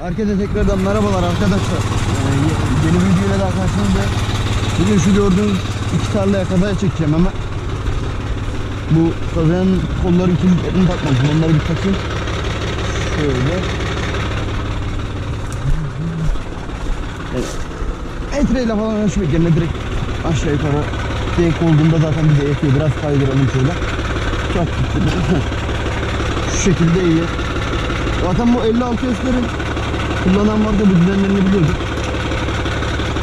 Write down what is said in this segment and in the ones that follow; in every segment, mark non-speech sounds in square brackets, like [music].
Herkese tekrardan merhabalar arkadaşlar. Ee, ye- yeni videoyla daha karşınızdayım. Bugün şu gördüğünüz iki tarlaya kazaya çekeceğim hemen. Bu kazayanın kolları kilitlerini takmamışım. Onları bir takayım. Şöyle. Evet. Metreyle falan ölçmek yerine direkt aşağı yukarı denk olduğunda zaten bize yetiyor. Biraz kaydıralım şöyle. Çok [laughs] Şu şekilde iyi. Zaten bu 56 S'lerin kullanan vardı bu düzenlerini biliyorduk.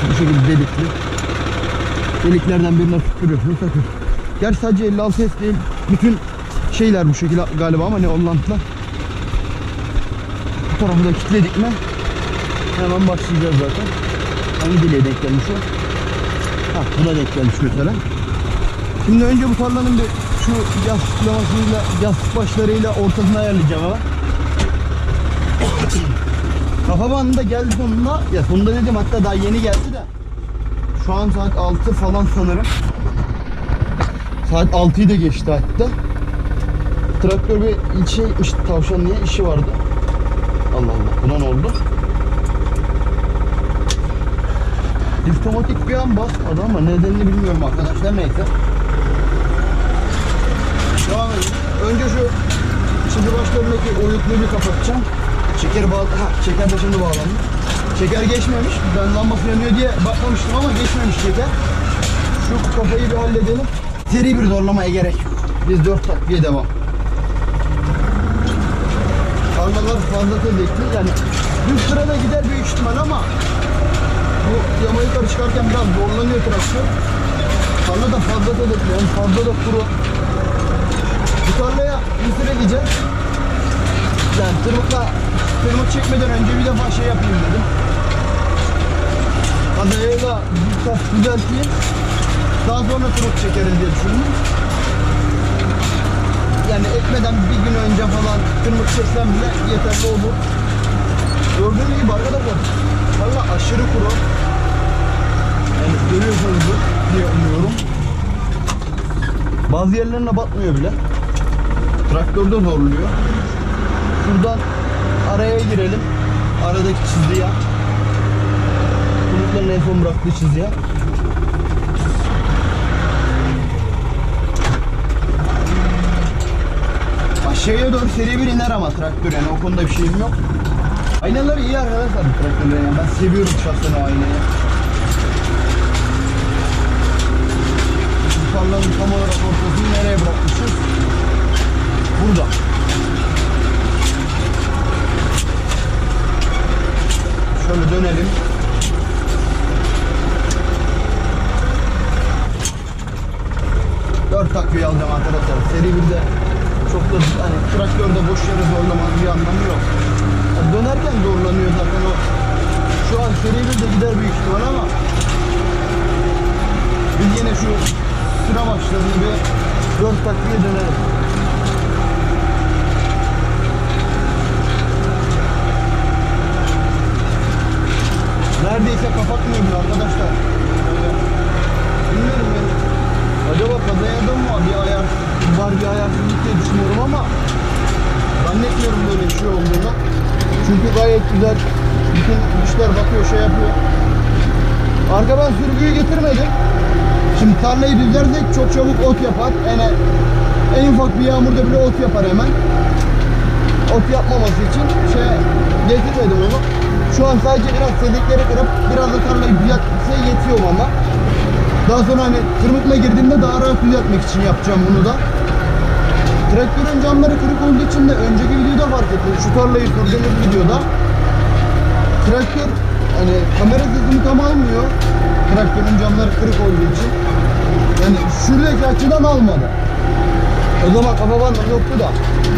Bu şekilde delikli. Deliklerden birine tutturuyorsun takıyor. Gerçi sadece 56 S değil. Bütün şeyler bu şekilde galiba ama ne Hollandlar. Bu tarafı da kilitledik mi hemen başlayacağız zaten. Hangi deliğe denk gelmiş o? Ha buna denk gelmiş mesela. Şimdi önce bu tarlanın bir şu yastıklamasıyla, yastık başlarıyla ortasını ayarlayacağım hemen. Kafa bandı da geldi sonunda. Ya sonunda dedim hatta daha yeni geldi de. Şu an saat 6 falan sanırım. Saat 6'yı da geçti hatta. Traktör bir ilçe işte tavşan niye işi vardı. Allah Allah buna ne oldu? Diftomatik bir an basmadı ama nedenini bilmiyorum arkadaşlar neyse. Devam edelim. Önce şu çizgi başlarındaki oyukluğu bir kapatacağım. Şeker bağlı, ha şeker de şimdi bağlandı. Şeker geçmemiş. Ben lambası yanıyor diye bakmamıştım ama geçmemiş şeker. Şu kafayı bir halledelim. Seri bir zorlamaya gerek yok. Biz dört takviye devam. Tarlalar fazla tezekli yani düz sırada gider büyük ihtimal ama bu yama yukarı çıkarken biraz zorlanıyor traktör. Tarla da fazla tezekli yani fazla da kuru. Bu tarlaya bir süre gideceğiz. Yani tırmıkla tırmık çekmeden önce bir defa şey yapayım dedim. Kadayı da bir tas düzelteyim. Daha sonra tırmık çekeriz diye düşündüm. Yani ekmeden bir gün önce falan tırmık çeksem bile yeterli olur. Gördüğünüz gibi arkadaşlar valla aşırı kuru. Yani görüyorsunuz diye umuyorum. Bazı yerlerine batmıyor bile. Traktörde zorluyor. Şuradan araya girelim. Aradaki çizgiye. Kulukların en son bıraktığı çizgiye. Aşağıya doğru seri bir iner ama traktör yani o konuda bir şeyim yok. Aynaları iyi arkadaşlar traktörlerin yani ben seviyorum şahsen o aynayı. Bu tarlanın tam olarak ortasını nereye bırakmışız? Burada. Şöyle dönelim. Dört takviye alacağım arkadaşlar. Seri bir de çok da hani traktörde boş yere zorlamanın bir anlamı yok. Ya dönerken zorlanıyor zaten o. Şu an seri bir de gider büyük ihtimal ama biz yine şu sıra başlarını bir dört takviye dönelim. Neredeyse kapatmıyor bile arkadaşlar. Bilmiyorum ben. Acaba kazaya mı var bir ayar var bir ayarsızlık diye düşünüyorum ama zannetmiyorum böyle bir şey olduğunu. Çünkü gayet güzel bütün işler bakıyor şey yapıyor. Arka ben sürgüyü getirmedim. Şimdi tarlayı düzlersek çok çabuk ot yapar. Yani en ufak bir yağmurda bile ot yapar hemen. Ot yapmaması için şey getirmedim onu. Şu an sadece biraz sedekleri kırıp biraz da tarlayı düzeltse yetiyor bana. Daha sonra hani tırmıkla girdiğimde daha rahat düzeltmek için yapacağım bunu da. Traktörün camları kırık olduğu için de önceki videoda fark ettim. Şu tarlayı sürdüğümüz videoda. Traktör hani kamera sesini tam almıyor. Traktörün camları kırık olduğu için. Yani şuradaki açıdan almadı. O zaman kafa bandım yoktu da.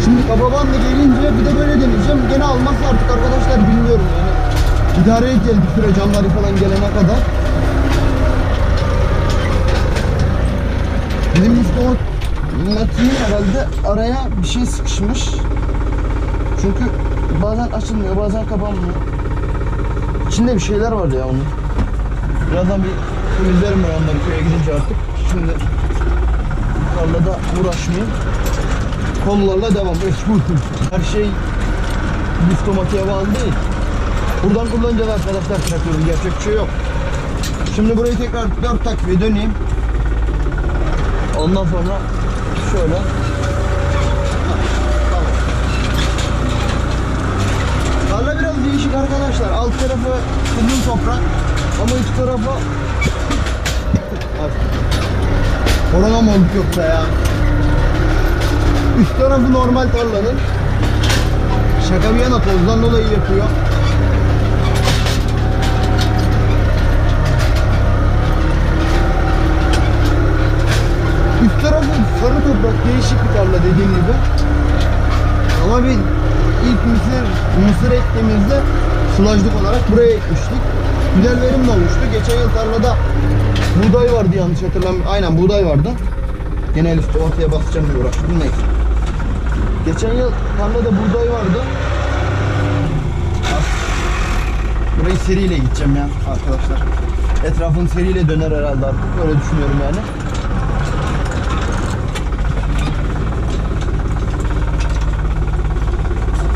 Şimdi kafa bandı gelince bir de böyle deneyeceğim. Gene almazsa artık arkadaşlar bilmiyorum yani. İdare edeceğiz bir süre camları falan gelene kadar. Bizim işte o makine herhalde araya bir şey sıkışmış. Çünkü bazen açılmıyor, bazen kapanmıyor. İçinde bir şeyler var ya onun. Birazdan bir temizlerim ben onları köye gidince artık. Şimdi tarlada uğraşmayayım. Kollarla devam. [laughs] Mecbur. Her şey diftomatiğe bağlı değil. Buradan kullanacağız arkadaşlar traktörün yapacak bir şey yok. Şimdi burayı tekrar 4 takviye döneyim. Ondan sonra şöyle. Tarla biraz değişik arkadaşlar. Alt tarafı kumlu toprak ama üst tarafı. Korona mı yoksa ya? Üst tarafı normal tarlanın. Şaka bir yana tozdan dolayı yapıyor. Üst sarı toprak değişik bir tarla dediğim gibi. Ama biz ilk mısır, mısır ektiğimizde sılajlık olarak buraya ekmiştik. Güzel verim de olmuştu. Geçen yıl tarlada buğday vardı yanlış hatırlamıyorum. Aynen buğday vardı. Genel üstü ortaya basacağım diye uğraştım neyse. Geçen yıl tarlada buğday vardı. Burayı seriyle gideceğim ya arkadaşlar. Etrafın seriyle döner herhalde artık. Öyle düşünüyorum yani.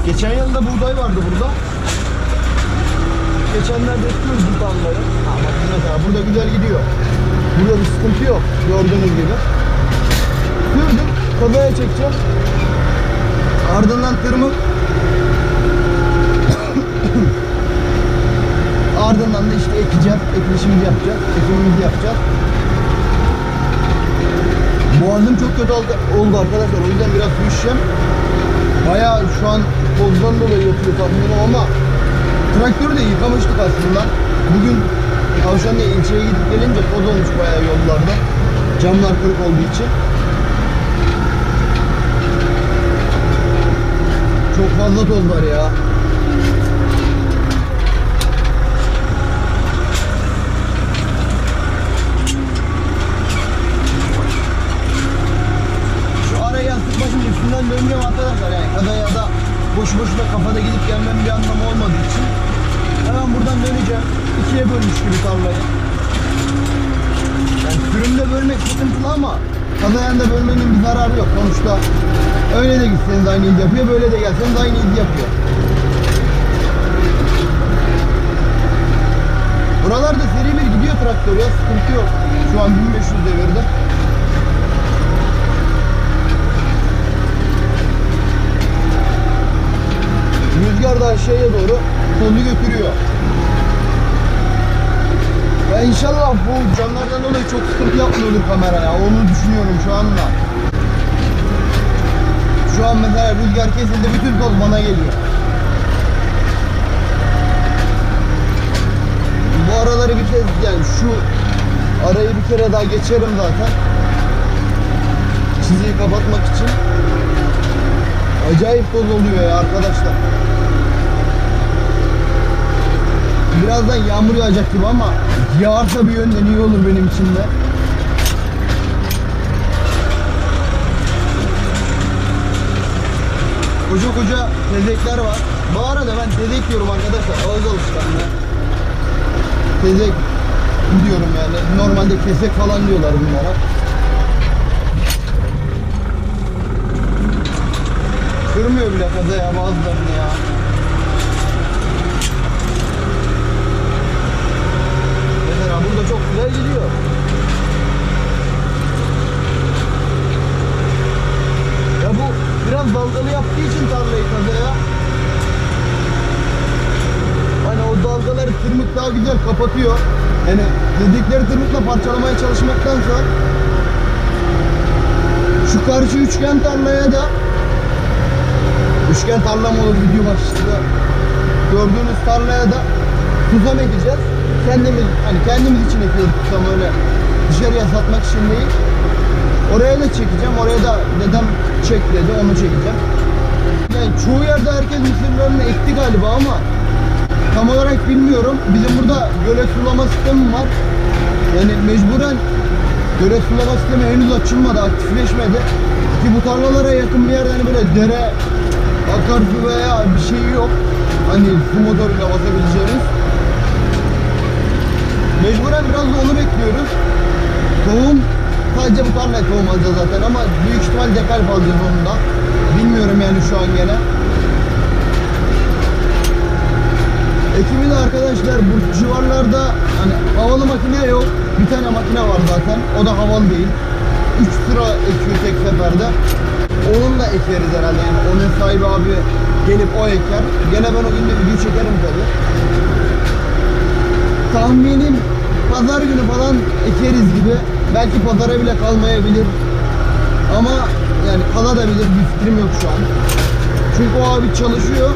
Geçen yıl da buğday vardı burada. Geçenlerde ekiyoruz bu tarlayı. Ha bak mesela burada güzel gidiyor. Burada bir sıkıntı yok gördüğünüz gibi. Sürdüm, kafaya çekeceğim. Ardından tırmık. [coughs] Ardından da işte ekeceğiz, ekilişimizi yapacağız, ekimimizi yapacağız. Boğazım çok kötü oldu, arkadaşlar. O yüzden biraz su içeceğim. Bayağı şu an tozdan dolayı yapıyor tahminim ama traktörü de yıkamıştık aslında. Bugün Tavşan'la ilçeye gidip gelince toz olmuş bayağı yollarda. Camlar kırık olduğu için. Çok fazla toz var ya. Şu araya yastık başım üstünden döneceğim arkadaşlar yani kadaya da boş boşuna kafada gidip gelmem bir anlamı olmadığı için hemen buradan döneceğim. İkiye bölmüş gibi tarlayı. Yani sürümde bölmek sıkıntılı ama kadayanda bölmenin bir zararı yok. Sonuçta öyle de gitseniz aynı iz yapıyor, böyle de gelseniz aynı iz yapıyor. Buralarda seri bir gidiyor traktör ya, sıkıntı yok. Şu an 1500 devirde. Rüzgar aşağıya doğru kolu götürüyor. Ya inşallah bu camlardan dolayı çok sıkıntı yapmıyordur kamera ya. Onu düşünüyorum şu anda. Şu an mesela rüzgar kesildi bütün toz bana geliyor. Bu araları bir kez yani şu arayı bir kere daha geçerim zaten. Çiziyi kapatmak için. Acayip toz oluyor ya arkadaşlar. Birazdan yağmur yağacak gibi ama yağarsa bir yönden iyi olur benim için de. Koca koca tezekler var. Bu arada ben tezek diyorum arkadaşlar. Ağız alışkanlığı. Tezek diyorum yani. Normalde kesek falan diyorlar bunlara. Kırmıyor bile kaza ya bazılarını ya. Çok güzel gidiyor. Ya bu biraz dalgalı yaptığı için tarlayı kazaya. Hani o dalgaları tırmık daha güzel kapatıyor. Yani dedikleri tırmıkla parçalamaya çalışmaktansa şu karşı üçgen tarlaya da üçgen tarla mı olur video başlığı gördüğünüz tarlaya da tuzam ekeceğiz. Kendimiz hani kendimiz için ekiyoruz tuzam öyle dışarıya satmak için değil. Oraya da çekeceğim. Oraya da dedem çek dedi. Onu çekeceğim. Yani çoğu yerde herkes mısırlarını ekti galiba ama tam olarak bilmiyorum. Bizim burada gölet sulama sistemi var. Yani mecburen gölet sulama sistemi henüz açılmadı, aktifleşmedi. Ki bu tarlalara yakın bir yerde hani böyle dere, akarsu veya bir şey yok. Hani su motoruyla basabileceğiniz. Mecburen biraz da onu bekliyoruz. Tohum sadece bu tarlaya tohum alacağız zaten ama büyük ihtimal dekalp alacağız onu da. Bilmiyorum yani şu an gene. Ekimi de arkadaşlar bu civarlarda hani havalı makine yok. Bir tane makine var zaten. O da havalı değil. 3 sıra ekiyor tek seferde. Onun da ekeriz herhalde yani. Onun sahibi abi gelip o eker. Gene ben o gün de video çekerim tabii. Tahminim pazar günü falan ekeriz gibi. Belki pazara bile kalmayabilir. Ama yani kalabilir bir fikrim yok şu an. Çünkü o abi çalışıyor.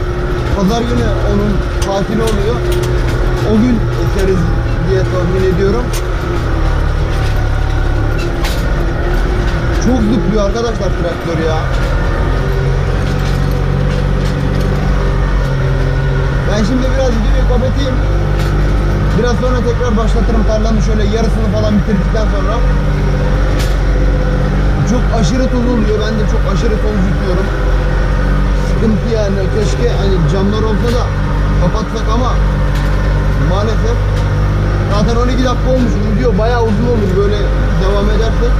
Pazar günü onun tatili oluyor. O gün ekeriz diye tahmin ediyorum. Çok zıplıyor arkadaşlar traktör ya. Ben şimdi biraz videoyu kapatayım. Biraz sonra tekrar başlatırım tarlanın şöyle yarısını falan bitirdikten sonra. Çok aşırı toz oluyor. Ben de çok aşırı toz yüklüyorum. Sıkıntı yani. Keşke hani camlar olsa da kapatsak ama maalesef zaten 12 dakika olmuş. Video bayağı uzun olur böyle devam edersek.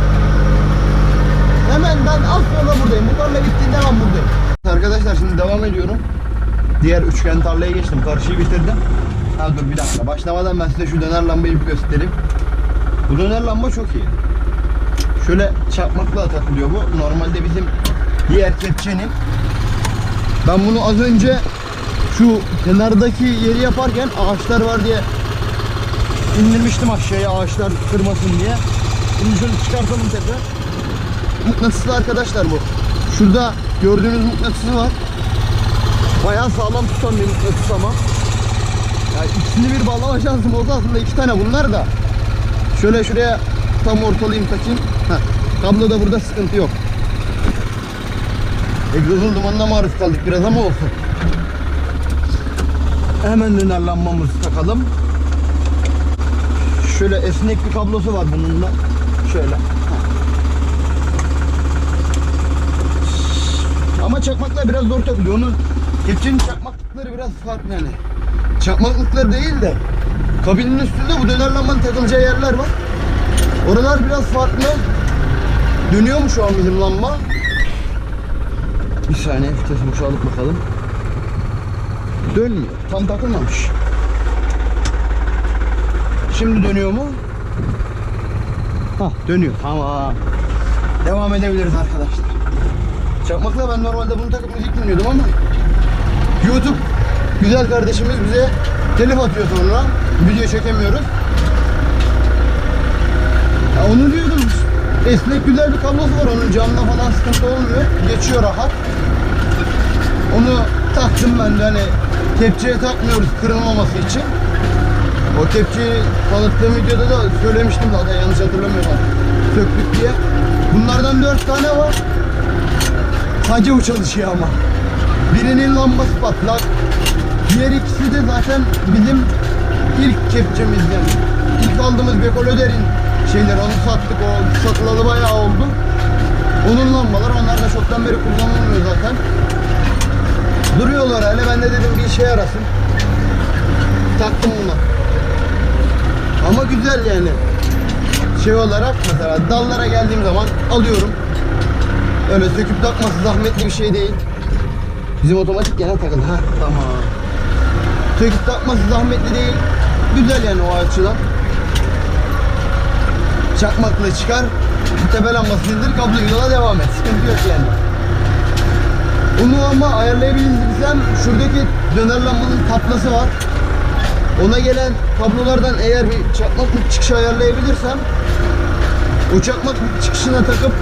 Hemen ben az sonra buradayım. Bu tarla bittiğinde ben buradayım. Arkadaşlar şimdi devam ediyorum. Diğer üçgen tarlaya geçtim. Karşıyı bitirdim. Ha dur bir dakika. Başlamadan ben size şu döner lambayı bir göstereyim. Bu döner lamba çok iyi. Şöyle çakmakla takılıyor bu. Normalde bizim diğer kepçenin. Ben bunu az önce şu kenardaki yeri yaparken ağaçlar var diye indirmiştim aşağıya ağaçlar kırmasın diye. Şimdi şunu çıkartalım tekrar. Mıknatıslı arkadaşlar bu. Şurada gördüğünüz mıknatısı var. Bayağı sağlam tutan bir mıknatıs ama. Ya ikisini bir bağlama şansım olsa aslında iki tane bunlar da. Şöyle şuraya tam ortalayayım takayım. Heh. Kablo da burada sıkıntı yok. Egzozun dumanına maruz kaldık biraz ama olsun. Hemen döner takalım. Şöyle esnek bir kablosu var bunun da. Şöyle. Ama çakmaklar biraz zor takılıyor. Onun kepçenin çakmaklıkları biraz farklı yani. Çakmaklıkları değil de kabinin üstünde bu döner lambanın takılacağı yerler var. Oralar biraz farklı. Dönüyor mu şu an bizim lamba? Bir saniye vites boşalıp bakalım. Dönmüyor. Tam takılmamış. Şimdi dönüyor mu? Hah dönüyor. Tamam. Devam edebiliriz arkadaşlar. Çakmakla ben normalde bunu takıp müzik dinliyordum ama YouTube güzel kardeşimiz bize telif atıyor sonra. Video çekemiyoruz. Ya onu diyordum. Esnek güzel bir kablosu var onun camda falan sıkıntı olmuyor. Geçiyor rahat. Onu taktım ben de hani kepçeye takmıyoruz kırılmaması için. O kepçeyi tanıttığım videoda da söylemiştim zaten yanlış hatırlamıyorsam. Söktük diye. Bunlardan dört tane var. Sadece o çalışıyor ama. Birinin lambası patlak. Diğer ikisi de zaten bizim ilk kepçemizden. İlk aldığımız Bekolöder'in şeyleri onu sattık. O satılalı bayağı oldu. Onun lambaları onlar da çoktan beri kullanılmıyor zaten. Duruyorlar hala ben de dedim bir işe yarasın. Taktım bunu. Ama güzel yani. Şey olarak mesela dallara geldiğim zaman alıyorum. Öyle söküp takması zahmetli bir şey değil. Bizim otomatik gene takıldı. Ha tamam. Söküp takması zahmetli değil. Güzel yani o açıdan. Çakmakla çıkar. Tepe lambası indir kablo yola devam et. Sıkıntı yok yani. Onu ama ayarlayabilirsem şuradaki döner lambanın taplası var. Ona gelen kablolardan eğer bir çakmaklık çıkışı ayarlayabilirsem o çakmaklık çıkışına takıp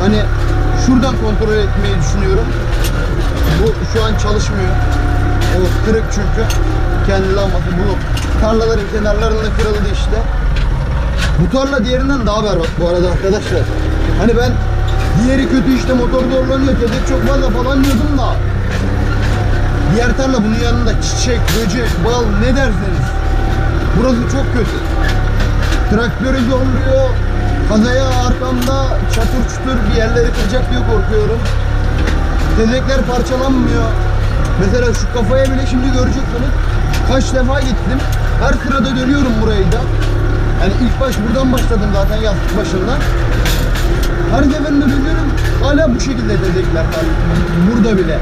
hani şuradan kontrol etmeyi düşünüyorum. Bu şu an çalışmıyor. O kırık çünkü. Kendi lambası bu tarlaların kenarlarında kırıldı işte. Bu tarla diğerinden daha berbat bu arada arkadaşlar. Hani ben diğeri kötü işte motor zorlanıyor, tezek çok fazla falan diyordum da Diğer tarla bunun yanında çiçek, böcek, bal ne derseniz. Burası çok kötü. Traktörü zorluyor. Kazaya arkamda çatır çutur bir yerleri kıracak diye korkuyorum. Tezekler parçalanmıyor. Mesela şu kafaya bile şimdi göreceksiniz. Kaç defa gittim. Her sırada dönüyorum burayı da. Yani ilk baş buradan başladım zaten yastık başından. Her seferinde dönüyorum. Hala bu şekilde var. Burada bile.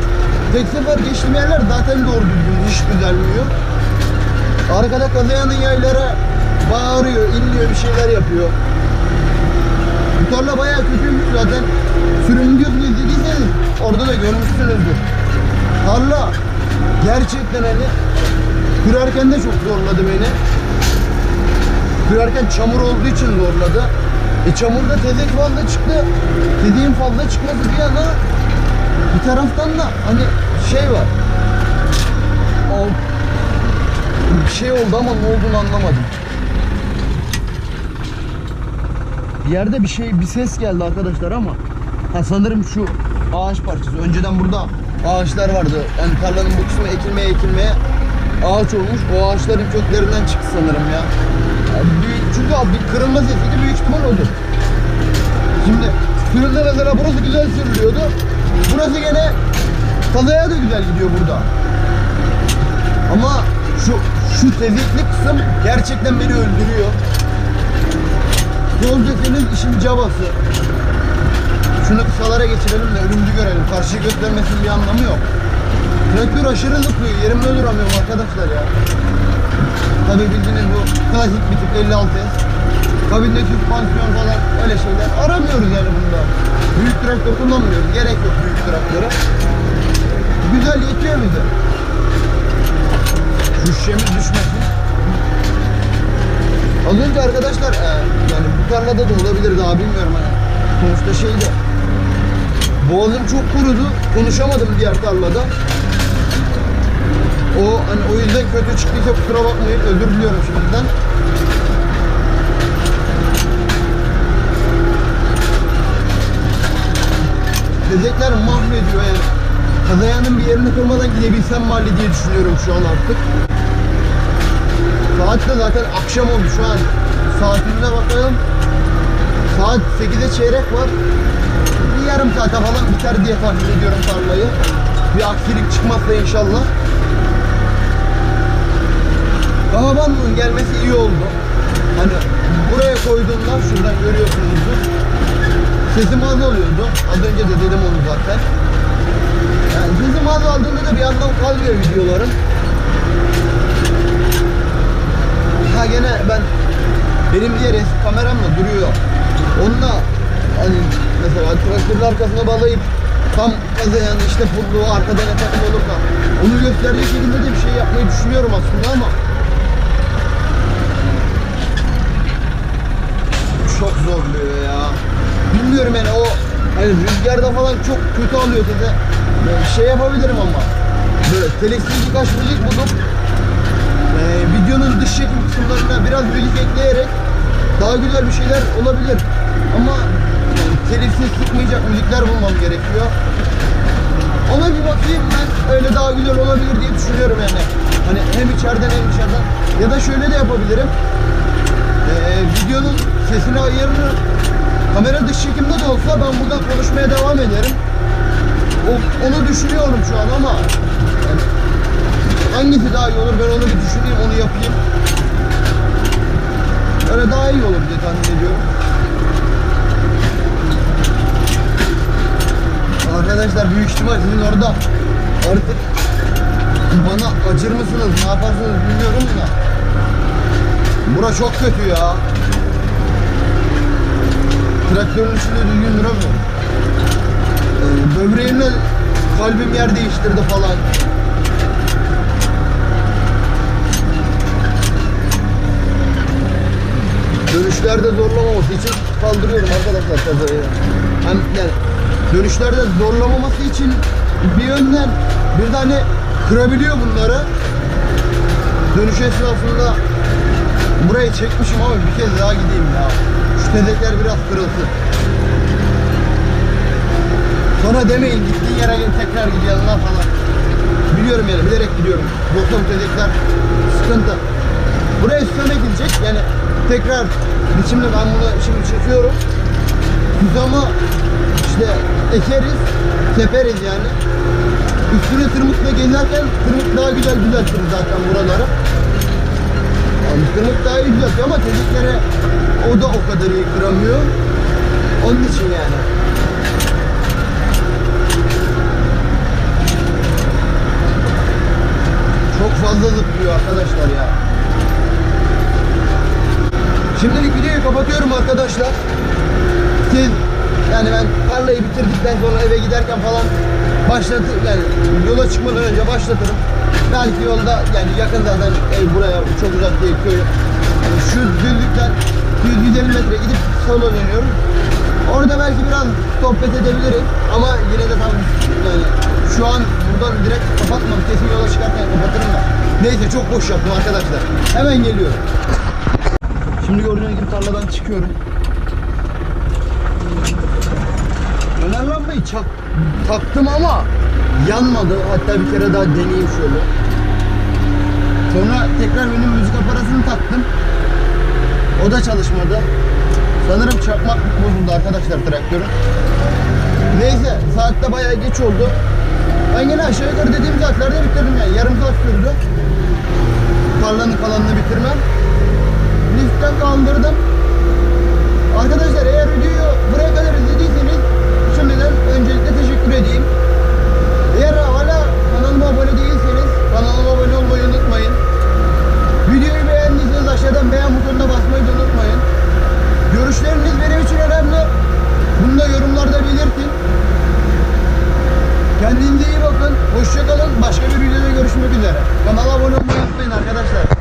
Tek sefer geçtiğim yerler zaten doğru düzgün hiç düzelmiyor. Arkada kazayanın yaylara bağırıyor, inliyor, bir şeyler yapıyor. Bu tarla bayağı kötüymüş zaten. Sürüm videosunu izlediyseniz orada da görmüşsünüzdür. Tarla gerçekten hani kürerken de çok zorladı beni. Kürerken çamur olduğu için zorladı. E çamurda tezek fazla çıktı. Dediğim fazla çıkması bir yana bir taraftan da hani şey var. O bir şey oldu ama ne olduğunu anlamadım. Bir yerde bir şey bir ses geldi arkadaşlar ama ha sanırım şu ağaç parçası. Önceden burada ağaçlar vardı. Yani tarlanın bu kısmı ekilmeye ekilmeye ağaç olmuş. O ağaçların köklerinden çıktı sanırım ya. Yani büyük, çünkü bir kırılma sesiydi büyük ihtimal odur. Şimdi sürüldü mesela burası güzel sürülüyordu. Burası gene kazaya da güzel gidiyor burada. Ama şu şu tezekli kısım gerçekten beni öldürüyor. Yolcu senin işin cabası. Şunu kısalara geçirelim de önümüzü görelim. Karşıyı göstermesinin bir anlamı yok. Traktör aşırı zıplıyor. Yerimde duramıyorum arkadaşlar ya. Tabii bildiğiniz bu klasik bir tip 56S. Kabinde süspansiyon falan öyle şeyler aramıyoruz yani bunda. Büyük traktör kullanmıyoruz. Gerek yok büyük traktöre. Güzel yetiyor bize. Şu şişemiz düşmesin. Az önce arkadaşlar e, yani bu tarlada da olabilir daha bilmiyorum hani. Sonuçta şeyde boğazım çok kurudu. Konuşamadım diğer tarlada. O hani o yüzden kötü çıktıysa kusura bakmayın. Özür diliyorum şimdiden. Tezekler mahvediyor yani. Kazayanın bir yerini kırmadan gidebilsem mahalle diye düşünüyorum şu an artık. Saat de zaten akşam oldu şu an. Saatimize bakalım. Saat 8'e çeyrek var. Yarım saate falan biter diye tahmin ediyorum tarlayı. Bir aksilik çıkmazsa inşallah. Kavabanlığın gelmesi iyi oldu. Hani buraya koyduğumda şuradan görüyorsunuzdur. Sesim az oluyordu. Az önce de dedim onu zaten. Yani sesim az aldığında da bir anlam kalmıyor videoların. Ha gene ben benim diğer eski kameramla duruyor. Onunla hani mesela traktörün arkasına bağlayıp tam kazayan işte pulluğu arkadan takım olursa onu gösterecek şekilde de bir şey yapmayı düşünüyorum aslında ama çok zorluyor ya. Bilmiyorum yani o hani rüzgarda falan çok kötü alıyor dedi. Yani şey yapabilirim ama böyle telefsiz birkaç bulup ee, videonun dış çekim kısımlarına biraz müzik ekleyerek daha güzel bir şeyler olabilir. Ama telifsiz tutmayacak müzikler bulmam gerekiyor. Ona bir bakayım ben öyle daha güzel olabilir diye düşünüyorum yani. Hani hem içeriden hem dışarıdan. Ya da şöyle de yapabilirim. Ee, videonun sesini ayırırım. Kamera dış çekimde de olsa ben buradan konuşmaya devam ederim. O, onu düşünüyorum şu an ama yani Hangisi daha iyi olur ben onu bir düşüneyim onu yapayım. Öyle daha iyi olur diye tahmin ediyorum. Arkadaşlar büyük ihtimal sizin orada artık bana acır mısınız ne yaparsınız bilmiyorum da. Bura çok kötü ya. Traktörün içinde düzgün duramıyorum. Ee, böbreğimle kalbim yer değiştirdi falan. dönüşlerde zorlamaması için kaldırıyorum arkadaşlar kazayı. Hem yani dönüşlerde zorlamaması için bir yönden bir tane kırabiliyor bunları. Dönüş esnasında burayı çekmişim ama bir kez daha gideyim ya. Şu tezekler biraz kırılsın. Sonra demeyin gittiğin yere gel tekrar gidiyorsun lan falan. Biliyorum yani bilerek gidiyorum. Yoksa bu tezekler sıkıntı. Buraya üstüne gidecek yani tekrar biçimli ben bunu şimdi çekiyorum. Tuzamı işte ekeriz, teperiz yani. Üstüne tırmıkla gezerken tırmık daha güzel düzeltir zaten buraları. Yani tırmık daha iyi düzeltiyor ama teziklere o da o kadar iyi kıramıyor. Onun için yani. Çok fazla zıplıyor arkadaşlar ya. Şimdilik videoyu kapatıyorum arkadaşlar. Siz yani ben tarlayı bitirdikten sonra eve giderken falan başlatır yani yola çıkmadan önce başlatırım. Belki yolda yani yakın zaten ev buraya çok uzak değil köy. Yani şu düzlükten 100-150 metre gidip sola dönüyorum. Orada belki biraz sohbet edebilirim ama yine de tam yani şu an buradan direkt kapatmam. Kesin yola çıkarken kapatırım da. Neyse çok boş yaptım arkadaşlar. Hemen geliyorum. Şimdi gördüğünüz gibi tarladan çıkıyorum. Döner lambayı çak, taktım ama yanmadı. Hatta bir kere daha deneyeyim şöyle. Sonra tekrar benim müzik aparatını taktım. O da çalışmadı. Sanırım çakmak bozuldu arkadaşlar traktörün. Neyse saatte bayağı geç oldu. Ben yine aşağı yukarı dediğim saatlerde bitirdim yani. Yarım saat sürdü. Tarlanın kalanını bitirmem. Liftten kaldırdım. Arkadaşlar eğer videoyu buraya kadar izlediyseniz şimdiden öncelikle teşekkür edeyim. Eğer hala kanalıma abone değilseniz kanalıma abone olmayı unutmayın. Videoyu beğendiyseniz aşağıdan beğen butonuna basmayı da unutmayın. Görüşleriniz benim için önemli. Bunu da yorumlarda belirtin. Kendinize iyi bakın. Hoşçakalın. Başka bir videoda görüşmek üzere. Kanala abone olmayı unutmayın arkadaşlar.